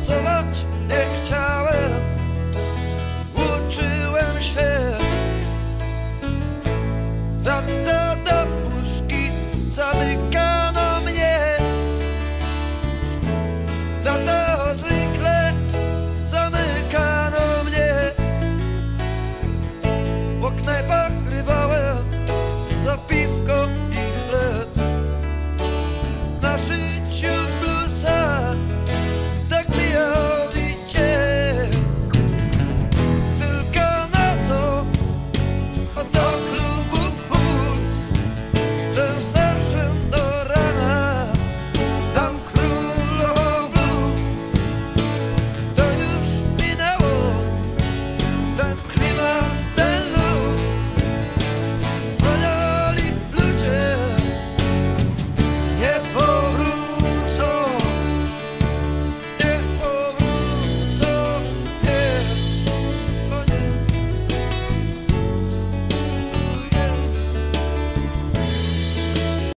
pracować nie chciałem, uczyłem się. Za to do puszki zamykano mnie, za to zwykle zamykano mnie, bo knajpa grywałem za piwko i chleb. Na życiu.